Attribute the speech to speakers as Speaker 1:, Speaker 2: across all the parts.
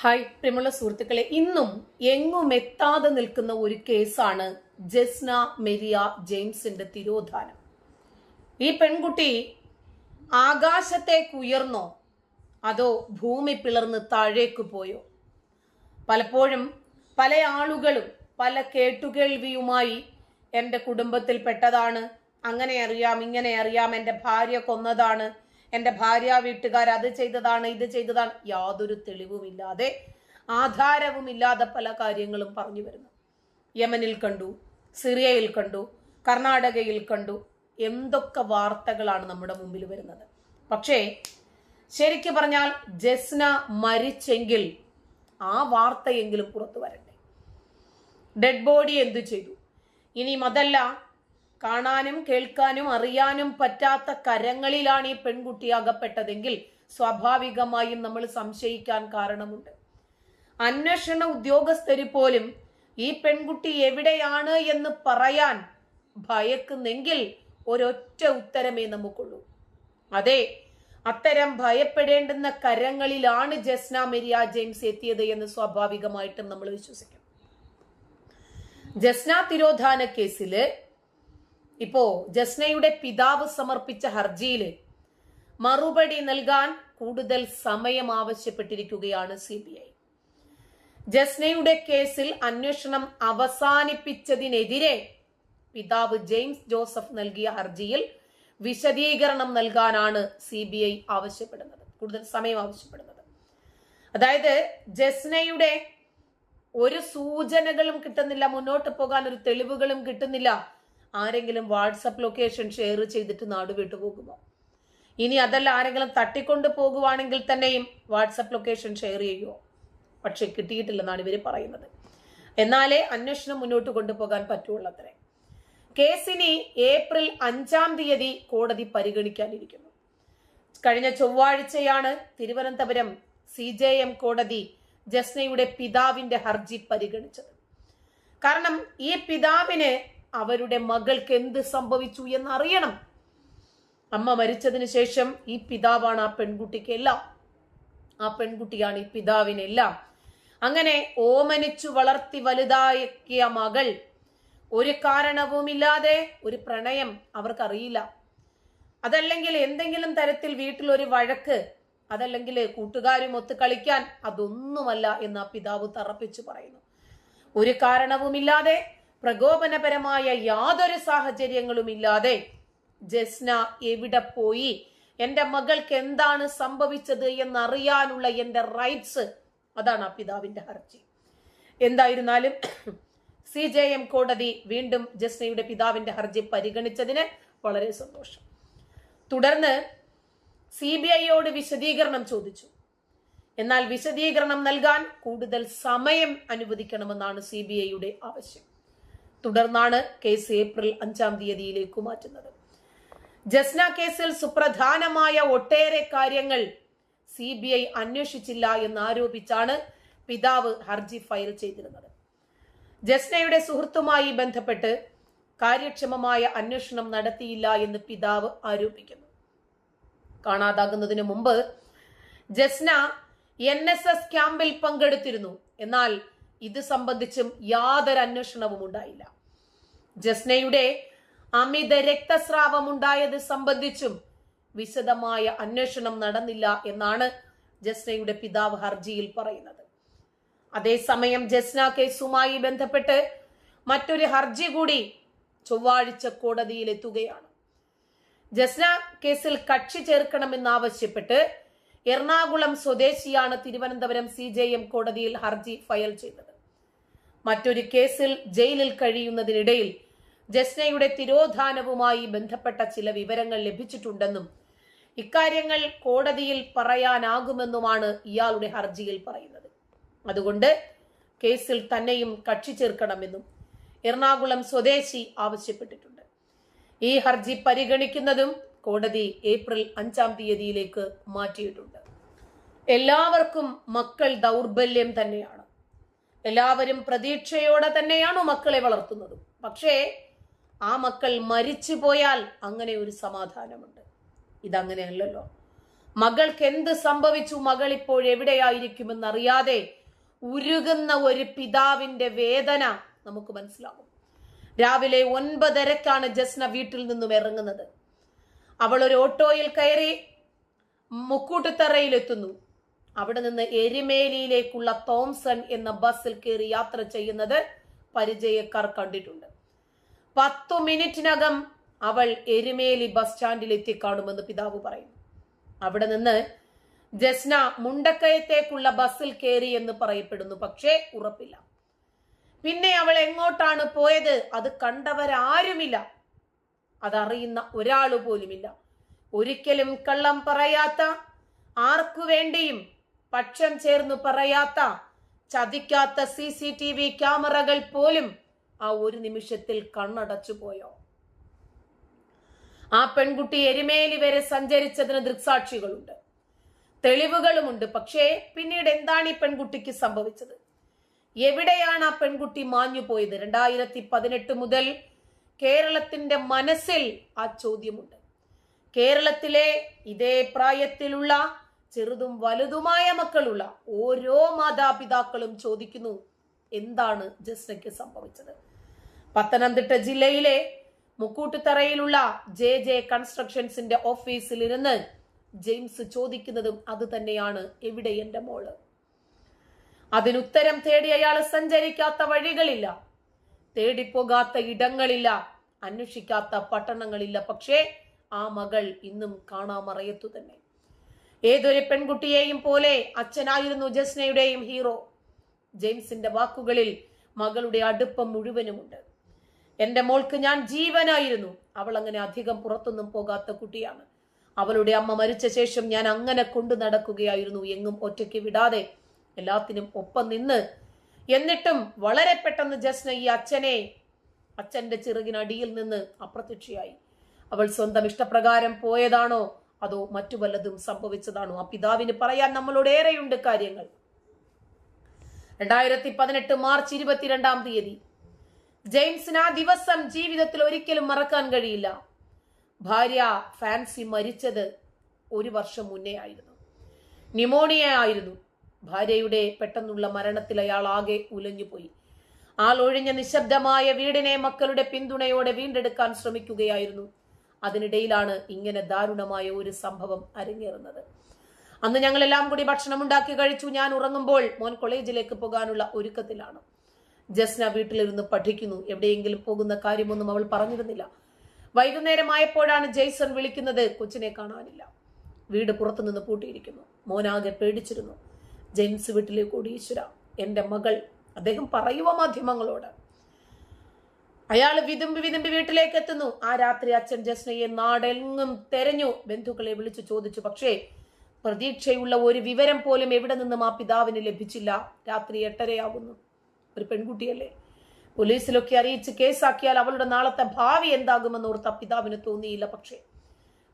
Speaker 1: Hi പ്രിയമുള്ള സുഹൃത്തുക്കളെ ഇന്നും എങ്ങും എത്താതെ നിൽക്കുന്ന ഒരു കേസാണ് ജസ്ന മെരിയ ജെയിംസിന്റെ തിരോധാനം. ഈ പെൺകുട്ടി ആകാശത്തേക്ക് ഉയർന്നോ അതോ ഭൂമി പിളർന്ന് താഴേക്ക് പോയോ? പലപ്പോഴും പല ആളുകളും പല കേട്ടുകേൾവിയുമായി എന്റെ കുടുംബത്തിൽപ്പെട്ടതാണ് അങ്ങനെ അറിയാം ഇങ്ങനെ അറിയാം എന്റെ ഭാര്യ കൊന്നതാണ്. എന്റെ ഭാര്യ വീട്ടുകാർ അത് ചെയ്തതാണ് ഇത് ചെയ്തതാണ് യാതൊരു തെളിവുമില്ലാതെ ആധാരവുമില്ലാതെ പല കാര്യങ്ങളും പറഞ്ഞു വരുന്നു. യമനിൽ കണ്ടു സിറിയയിൽ കണ്ടു കർണാടകയിൽ കണ്ടു എന്തൊക്കെ വാർത്തകളാണ് നമ്മുടെ മുമ്പിൽ വരുന്നത്. പക്ഷേ ശരിക്കു പറഞ്ഞാൽ ജസ്ന മരിച്ചെങ്കിൽ ആ വാർത്തയെങ്കിലും പുറത്തു വരട്ടെ. ഡെഡ് ബോഡി എന്തു ചെയ്തു? ഇനിയും അതല്ല കാണാനും കേൾക്കാനും അറിയാനും പറ്റാത്ത കരങ്ങളിലാണ് ഈ പെൺകുട്ടി അകപ്പെട്ടതെങ്കിൽ സ്വാഭാവികമായും നമ്മൾ സംശയിക്കാൻ കാരണമുണ്ട്. അന്വേഷണ ഉദ്യോഗസ്ഥർ പോലും ഈ പെൺകുട്ടി എവിടെയാണ് എന്ന് പറയാൻ ഭയക്കുന്നെങ്കിൽ ഒരൊറ്റ ഉത്തരമേ നമുക്കുള്ളൂ. അതെ അത്തരം ഭയപ്പെടേണ്ടുന്ന കരങ്ങളിലാണ് ജസ്ന മെരിയ ജെയിംസ് എത്തിയത് എന്ന് സ്വാഭാവികമായിട്ടും നമ്മൾ വിശ്വസിക്കും. ജസ്ന തിരോധാന കേസിൽ ഇപ്പോ ജസ്നയുടെ പിതാവ് സമർപ്പിച്ച ഹർജിയിൽ മറുപടി നൽകാൻ കൂടുതൽ സമയം ആവശ്യപ്പെട്ടിരിക്കുകയാണ് സി ബി ഐ ജസ്നയുടെ കേസിൽ അന്വേഷണം അവസാനിപ്പിച്ചതിനെതിരെ പിതാവ് ജെയിംസ് ജോസഫ് നൽകിയ ഹർജിയിൽ വിശദീകരണം നൽകാനാണ് സി ബി ഐ ആവശ്യപ്പെടുന്നത് കൂടുതൽ സമയം ആവശ്യപ്പെടുന്നത്. അതായത് ജസ്നയുടെ ഒരു സൂചനകളും കിട്ടുന്നില്ല മുന്നോട്ട് പോകാൻ ഒരു തെളിവുകളും കിട്ടുന്നില്ല ആരെങ്കിലും വാട്സപ്പ് ലൊക്കേഷൻ ഷെയർ ചെയ്തിട്ട് നാട് വിട്ടു പോകുമോ? ഇനി അതല്ല ആരെങ്കിലും തട്ടിക്കൊണ്ട് പോകുവാണെങ്കിൽ തന്നെയും വാട്സപ്പ് ലൊക്കേഷൻ ഷെയർ ചെയ്യുമോ പക്ഷെ കിട്ടിയിട്ടില്ലെന്നാണ് ഇവർ പറയുന്നത്. എന്നാലേ അന്വേഷണം മുന്നോട്ട് കൊണ്ടുപോകാൻ പറ്റുള്ളത്രേ. കേസിനി ഏപ്രിൽ അഞ്ചാം തീയതി കോടതി പരിഗണിക്കാനിരിക്കുന്നു. കഴിഞ്ഞ ചൊവ്വാഴ്ചയാണ് തിരുവനന്തപുരം സി ജെ എം കോടതി ജസ്നയുടെ പിതാവിന്റെ ഹർജി പരിഗണിച്ചത്. കാരണം ഈ പിതാവിന് അവരുടെ മകൾക്ക് എന്ത് സംഭവിച്ചു എന്ന് അറിയണം അമ്മ മരിച്ചതിന് ശേഷം ഈ പിതാവാണ് ആ പെൺകുട്ടിക്ക് എല്ലാം. ആ പെൺകുട്ടിയാണ് ഈ പിതാവിനെല്ലാം അങ്ങനെ ഓമനിച്ചു വളർത്തി വലുതാക്കിയ മകൾ ഒരു കാരണവുമില്ലാതെ ഒരു പ്രണയം അവർക്കറിയില്ല. അതല്ലെങ്കിൽ എന്തെങ്കിലും തരത്തിൽ വീട്ടിൽ ഒരു വഴക്ക് അതല്ലെങ്കിൽ കൂട്ടുകാരും ഒത്ത് കളിക്കാൻ അതൊന്നുമല്ല എന്ന് ആ പിതാവ് തറപ്പിച്ചു പറയുന്നു. ഒരു കാരണവുമില്ലാതെ പ്രകോപനപരമായ യാതൊരു സാഹചര്യങ്ങളും ഇല്ലാതെ ജസ്ന എവിടെ പോയി? എന്റെ മകൾക്ക് എന്താണ് സംഭവിച്ചത് എന്നറിയാനുള്ള എന്റെ റൈറ്റ്സ് അതാണ് ആ പിതാവിന്റെ ഹർജി. എന്തായിരുന്നാലും സി ജെ എം കോടതി വീണ്ടും ജസ്നയുടെ പിതാവിന്റെ ഹർജി പരിഗണിച്ചതിന് വളരെ സന്തോഷം. തുടർന്ന് സി ബി ഐയോട് വിശദീകരണം ചോദിച്ചു. എന്നാൽ വിശദീകരണം നൽകാൻ കൂടുതൽ സമയം അനുവദിക്കണമെന്നാണ് സി ബി ഐയുടെ ആവശ്യം. തുടർന്നാണ് കേസ് ഏപ്രിൽ അഞ്ചാം തീയതിയിലേക്ക് മാറ്റുന്നത്. ജസ്ന കേസിൽ സുപ്രധാനമായ ഒട്ടേറെ കാര്യങ്ങൾ സി ബി ഐ അന്വേഷിച്ചില്ല എന്നാരോപിച്ചാണ് പിതാവ് ഹർജി ഫയൽ ചെയ്തിരുന്നത്. ജസ്നയുടെ സുഹൃത്തുമായി ബന്ധപ്പെട്ട് കാര്യക്ഷമമായ അന്വേഷണം നടത്തിയില്ല എന്ന് പിതാവ് ആരോപിക്കുന്നു. കാണാതാകുന്നതിന് മുമ്പ് ജസ്ന എൻ എസ് എസ് ക്യാമ്പിൽ പങ്കെടുത്തിരുന്നു. എന്നാൽ ഇത് സംബന്ധിച്ചും യാതൊരു അന്വേഷണവും ഉണ്ടായില്ല. ജസ്നയുടെ അമിത രക്തസ്രാവം ഉണ്ടായത് സംബന്ധിച്ചും വിശദമായ അന്വേഷണം നടന്നില്ല എന്നാണ് ജസ്നയുടെ പിതാവ് ഹർജിയിൽ പറയുന്നത്. അതേസമയം ജസ്ന കേസുമായി ബന്ധപ്പെട്ട് മറ്റൊരു ഹർജി കൂടി ചൊവ്വാഴ്ച കോടതിയിൽ എത്തുകയാണ് ജസ്ന കേസിൽ കക്ഷി ചേർക്കണമെന്നാവശ്യപ്പെട്ട് എറണാകുളം സ്വദേശിയാണ് തിരുവനന്തപുരം സി ജെ എം കോടതിയിൽ ഹർജി ഫയൽ ചെയ്തത്. മറ്റൊരു കേസിൽ ജയിലിൽ കഴിയുന്നതിനിടയിൽ ജസ്നയുടെ തിരോധാനവുമായി ബന്ധപ്പെട്ട ചില വിവരങ്ങൾ ലഭിച്ചിട്ടുണ്ടെന്നും ഇക്കാര്യങ്ങൾ കോടതിയിൽ പറയാനാകുമെന്നുമാണ് ഇയാളുടെ ഹർജിയിൽ പറയുന്നത്. അതുകൊണ്ട് കേസിൽ തന്നെയും കക്ഷി ചേർക്കണമെന്നും എറണാകുളം സ്വദേശി ആവശ്യപ്പെട്ടിട്ടുണ്ട്. ഈ ഹർജി പരിഗണിക്കുന്നതും കോടതി ഏപ്രിൽ അഞ്ചാം തീയതിയിലേക്ക് മാറ്റിയിട്ടുണ്ട്. എല്ലാവർക്കും മക്കൾ ദൗർബല്യം തന്നെയാണ്. എല്ലാവരും പ്രതീക്ഷയോടെ തന്നെയാണ് മക്കളെ വളർത്തുന്നത്. പക്ഷേ ആ മക്കൾ മരിച്ചു പോയാൽ അങ്ങനെ ഒരു സമാധാനമുണ്ട്. ഇതങ്ങനെയല്ലല്ലോ. മകൾക്ക് എന്ത് സംഭവിച്ചു മകൾ ഇപ്പോൾ എവിടെയായിരിക്കുമെന്നറിയാതെ ഉരുകുന്ന ഒരു പിതാവിന്റെ വേദന നമുക്ക് മനസ്സിലാകും. രാവിലെ ഒൻപതരക്കാണ് ജസ്ന വീട്ടിൽ നിന്നും ഇറങ്ങുന്നത്. അവൾ ഒരു ഓട്ടോയിൽ കയറി മുക്കൂട്ടുത്തറയിലെത്തുന്നു അവിടെ നിന്ന് എരിമേലിയിലേക്കുള്ള തോംസൺ എന്ന ബസ്സിൽ കയറി യാത്ര ചെയ്യുന്നത് പരിചയക്കാർ കണ്ടിട്ടുണ്ട്. പത്തു മിനിറ്റിനകം അവൾ എരിമേലി ബസ് സ്റ്റാൻഡിൽ എത്തിക്കാണുമെന്ന് പിതാവ് പറയുന്നു. അവിടെ നിന്ന് ജസ്ന മുണ്ടക്കയത്തേക്കുള്ള ബസ്സിൽ കയറി എന്ന് പറയപ്പെടുന്നു പക്ഷേ ഉറപ്പില്ല. പിന്നെ അവൾ എങ്ങോട്ടാണ് പോയത്? അത് കണ്ടവരാരുമില്ല. അതറിയുന്ന ഒരാൾ പോലുമില്ല ഒരിക്കലും കള്ളം പറയാത്ത ആർക്കു വേണ്ടിയും പക്ഷം ചേർന്ന് പറയാത്ത ചതിക്കാത്ത സി സി ടി വി ക്യാമറകൾ പോലും ആ ഒരു നിമിഷത്തിൽ കണ്ണടച്ചു പോയോ? ആ പെൺകുട്ടി എരുമേലി വരെ സഞ്ചരിച്ചതിന് ദൃക്സാക്ഷികളുണ്ട്. തെളിവുകളുമുണ്ട്. പക്ഷേ പിന്നീട് എന്താണ് ഈ പെൺകുട്ടിക്ക് സംഭവിച്ചത്? എവിടെയാണ് ആ പെൺകുട്ടി മാഞ്ഞു പോയത്? രണ്ടായിരത്തി പതിനെട്ട് മുതൽ കേരളത്തിന്റെ മനസ്സിൽ ആ ചോദ്യമുണ്ട്. കേരളത്തിലെ ഇതേ പ്രായത്തിലുള്ള ചെറുതും വലുതുമായ മക്കളുള്ള ഓരോ മാതാപിതാക്കളും ചോദിക്കുന്നു എന്താണ് ജസ്നയ്ക്ക് സംഭവിച്ചത്? പത്തനംതിട്ട ജില്ലയിലെ മുക്കൂട്ടുതറയിലുള്ള ജെ ജെ കൺസ്ട്രക്ഷൻസിന്റെ ഓഫീസിൽ ഇരുന്ന് ജെയിംസ് ചോദിക്കുന്നതും അത് തന്നെയാണ് എവിടെ എന്റെ മോൾ? അതിനുത്തരം തേടി അയാൾ സഞ്ചരിക്കാത്ത വഴികളില്ല തേടിപ്പോകാത്ത ഇടങ്ങളില്ല അന്വേഷിക്കാത്ത പട്ടണങ്ങളില്ല. പക്ഷേ ആ മകൾ ഇന്നും കാണാമറയത്തു തന്നെ. ഏതൊരു പെൺകുട്ടിയെയും പോലെ അച്ഛനായിരുന്നു ജസ്നയുടെയും ഹീറോ. ജെയിംസിന്റെ വാക്കുകളിൽ മകളുടെ അടുപ്പം മുഴുവനുമുണ്ട്. എന്റെ മോൾക്ക് ഞാൻ ജീവനായിരുന്നു. അവൾ അങ്ങനെ അധികം പുറത്തൊന്നും പോകാത്ത കുട്ടിയാണ്. അവളുടെ അമ്മ മരിച്ച ശേഷം ഞാൻ അങ്ങനെ കൊണ്ടു നടക്കുകയായിരുന്നു. എങ്ങും ഒറ്റയ്ക്ക് വിടാതെ എല്ലാത്തിനും ഒപ്പം നിന്ന് എന്നിട്ടും വളരെ പെട്ടെന്ന് ജസ്ന ഈ അച്ഛനെ അച്ഛന്റെ ചിറകിനടിയിൽ നിന്ന് അപ്രത്യക്ഷയായി. അവൾ സ്വന്തം ഇഷ്ടപ്രകാരം പോയതാണോ അതോ മറ്റു വല്ലതും സംഭവിച്ചതാണോ? ആ പിതാവിന് പറയാൻ നമ്മളോട് ഏറെയുണ്ട് കാര്യങ്ങൾ. രണ്ടായിരത്തി പതിനെട്ട് മാർച്ച് ഇരുപത്തിരണ്ടാം തീയതി. ജെയിംസിന് ആ ദിവസം ജീവിതത്തിൽ ഒരിക്കലും മറക്കാൻ കഴിയില്ല. ഭാര്യ ഫാൻസി മരിച്ചത് ഒരു വർഷം മുന്നേ ആയിരുന്നു. ന്യൂമോണിയ ആയിരുന്നു. ഭാര്യയുടെ പെട്ടെന്നുള്ള മരണത്തിൽ അയാൾ ആകെ ഉലഞ്ഞുപോയി. ആൾ ഒഴിഞ്ഞ നിശബ്ദമായ വീടിനെ മക്കളുടെ പിന്തുണയോടെ വീണ്ടെടുക്കാൻ ശ്രമിക്കുകയായിരുന്നു. അതിനിടയിലാണ് ഇങ്ങനെ ദാരുണമായ ഒരു സംഭവം അരങ്ങേറുന്നത്. അന്ന് ഞങ്ങളെല്ലാം കൂടി ഭക്ഷണം ഉണ്ടാക്കി കഴിച്ചു. ഞാൻ ഉറങ്ങുമ്പോൾ മോൻ കോളേജിലേക്ക് പോകാനുള്ള ഒരുക്കത്തിലാണ്. ജസ്ന വീട്ടിലിരുന്ന് പഠിക്കുന്നു. എവിടെയെങ്കിലും പോകുന്ന കാര്യമൊന്നും അവൾ പറഞ്ഞിരുന്നില്ല. വൈകുന്നേരമായപ്പോഴാണ് ജെയ്സൺ വിളിക്കുന്നത്. കൊച്ചിനെ കാണാനില്ല. വീട് പുറത്തുനിന്ന് പൂട്ടിയിരിക്കുന്നു. മോനാകെ പേടിച്ചിരുന്നു. ജെയിംസ് വീട്ടിലേക്ക് ഓടി ഈശ്വര എന്റെ മകൾ അദ്ദേഹം പറയുവ മാധ്യമങ്ങളോട്? അയാൾ വിതുമ്പി വിതുമ്പി വീട്ടിലേക്ക് എത്തുന്നു ആ രാത്രി അച്ഛൻ ജസ്നയെ നാടെങ്ങും തെരഞ്ഞു. ബന്ധുക്കളെ വിളിച്ചു ചോദിച്ചു പക്ഷേ പ്രതീക്ഷയുള്ള ഒരു വിവരം പോലും എവിടെ നിന്നും ആ പിതാവിന് ലഭിച്ചില്ല. രാത്രി എട്ടരയാകുന്നു ഒരു പെൺകുട്ടിയല്ലേ? പോലീസിലൊക്കെ അറിയിച്ച് കേസാക്കിയാൽ അവളുടെ നാളത്തെ ഭാവി എന്താകുമെന്ന് ഓർത്ത പിതാവിന് തോന്നിയില്ല. പക്ഷേ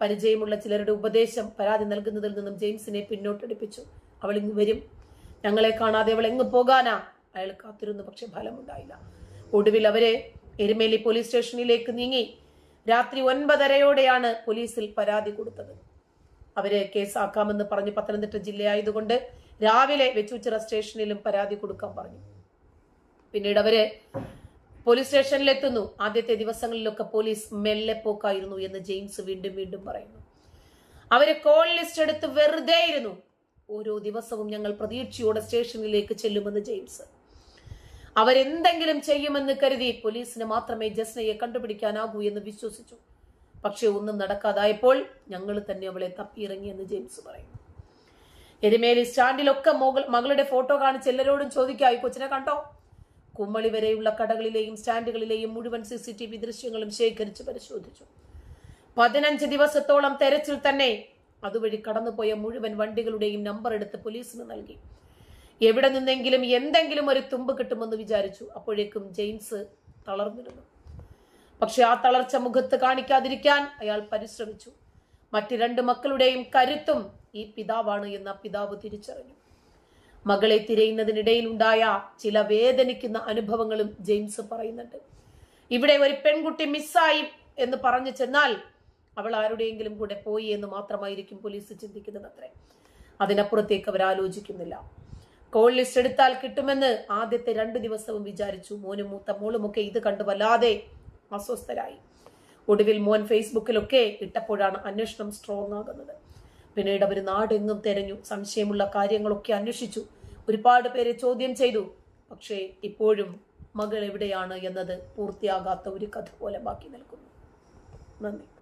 Speaker 1: പരിചയമുള്ള ചിലരുടെ ഉപദേശം പരാതി നൽകുന്നതിൽ നിന്നും ജെയിംസിനെ പിന്നോട്ടടിപ്പിച്ചു. അവൾ ഇങ്ങ് വരും. ഞങ്ങളെ കാണാതെ അവൾ എങ്ങ് പോകാനാ? അയാൾ കാത്തിരുന്നു. പക്ഷെ ഫലമുണ്ടായില്ല. ഒടുവിൽ അവരെ എരുമേലി പോലീസ് സ്റ്റേഷനിലേക്ക് നീങ്ങി രാത്രി ഒൻപതരയോടെയാണ് പോലീസിൽ പരാതി കൊടുത്തത്. അവരെ കേസാക്കാമെന്ന് പറഞ്ഞ് പത്തനംതിട്ട ജില്ലയായതുകൊണ്ട് രാവിലെ വെച്ചൂച്ചിറ സ്റ്റേഷനിലും പരാതി കൊടുക്കാൻ പറഞ്ഞു. പിന്നീട് അവർ പോലീസ് സ്റ്റേഷനിലെത്തുന്നു. ആദ്യത്തെ ദിവസങ്ങളിലൊക്കെ പോലീസ് മെല്ലെ പോക്കായിരുന്നു എന്ന് ജെയിംസ് വീണ്ടും വീണ്ടും പറയുന്നു. അവർ കോൾ ലിസ്റ്റ് എടുത്ത് വെറുതെ ഇരുന്നു ഓരോ ദിവസവും ഞങ്ങൾ പ്രതീക്ഷയോടെ സ്റ്റേഷനിലേക്ക് ചെല്ലുമെന്ന് ജെയിംസ് അവരെന്തെങ്കിലും ചെയ്യുമെന്ന് കരുതി പോലീസിന് മാത്രമേ ജസ്നയെ കണ്ടുപിടിക്കാനാകൂ എന്ന് വിശ്വസിച്ചു. പക്ഷെ ഒന്നും നടക്കാതായപ്പോൾ ഞങ്ങൾ തന്നെ അവളെ തപ്പിയിറങ്ങിയെന്ന് ജെയിംസ് പറയുന്നു. എരുമേലി സ്റ്റാൻഡിലൊക്കെ മകൾ മകളുടെ ഫോട്ടോ കാണിച്ച് എല്ലാവരോടും ചോദിക്കായി കൊച്ചിനെ കണ്ടോ? കുമ്മളി വരെയുള്ള കടകളിലെയും സ്റ്റാൻഡുകളിലെയും മുഴുവൻ സി സി ടി വി ദൃശ്യങ്ങളും ശേഖരിച്ച് പരിശോധിച്ചു. പതിനഞ്ച് ദിവസത്തോളം തെരച്ചിൽ തന്നെ അതുവഴി കടന്നുപോയ മുഴുവൻ വണ്ടികളുടെയും നമ്പർ എടുത്ത് പോലീസിന് നൽകി. എവിടെ നിന്നെങ്കിലും എന്തെങ്കിലും ഒരു തുമ്പ് കിട്ടുമെന്ന് വിചാരിച്ചു. അപ്പോഴേക്കും ജെയിംസ് തളർന്നിരുന്നു. പക്ഷെ ആ തളർച്ച മുഖത്ത് കാണിക്കാതിരിക്കാൻ അയാൾ പരിശ്രമിച്ചു. മറ്റു രണ്ട് മക്കളുടെയും കരുത്തും ഈ പിതാവാണ് എന്ന പിതാവ് തിരിച്ചറിഞ്ഞു. മകളെ തിരയുന്നതിനിടയിൽ ഉണ്ടായ ചില വേദനിക്കുന്ന അനുഭവങ്ങളും ജെയിംസ് പറയുന്നുണ്ട്. ഇവിടെ ഒരു പെൺകുട്ടി മിസ്സായി എന്ന് പറഞ്ഞു ചെന്നാൽ അവൾ ആരുടെയെങ്കിലും കൂടെ പോയി എന്ന് മാത്രമായിരിക്കും പോലീസ് ചിന്തിക്കുന്നത് അത്രേ അതിനപ്പുറത്തേക്ക് അവർ ആലോചിക്കുന്നില്ല കോൾ ലിസ്റ്റ് എടുത്താൽ കിട്ടുമെന്ന് ആദ്യത്തെ രണ്ട് ദിവസവും വിചാരിച്ചു. മോനും മൂത്ത മോളും ഒക്കെ ഇത് കണ്ടു വല്ലാതെ അസ്വസ്ഥരായി. ഒടുവിൽ മോൻ ഫേസ്ബുക്കിലൊക്കെ ഇട്ടപ്പോഴാണ് അന്വേഷണം സ്ട്രോങ് ആകുന്നത്. പിന്നീട് അവർ നാടെങ്ങും തെരഞ്ഞു. സംശയമുള്ള കാര്യങ്ങളൊക്കെ അന്വേഷിച്ചു. ഒരുപാട് പേരെ ചോദ്യം ചെയ്തു. പക്ഷേ ഇപ്പോഴും മകൾ എവിടെയാണ് എന്നത് പൂർത്തിയാകാത്ത ഒരു കഥ പോലെ ബാക്കി നിൽക്കുന്നു. നന്ദി.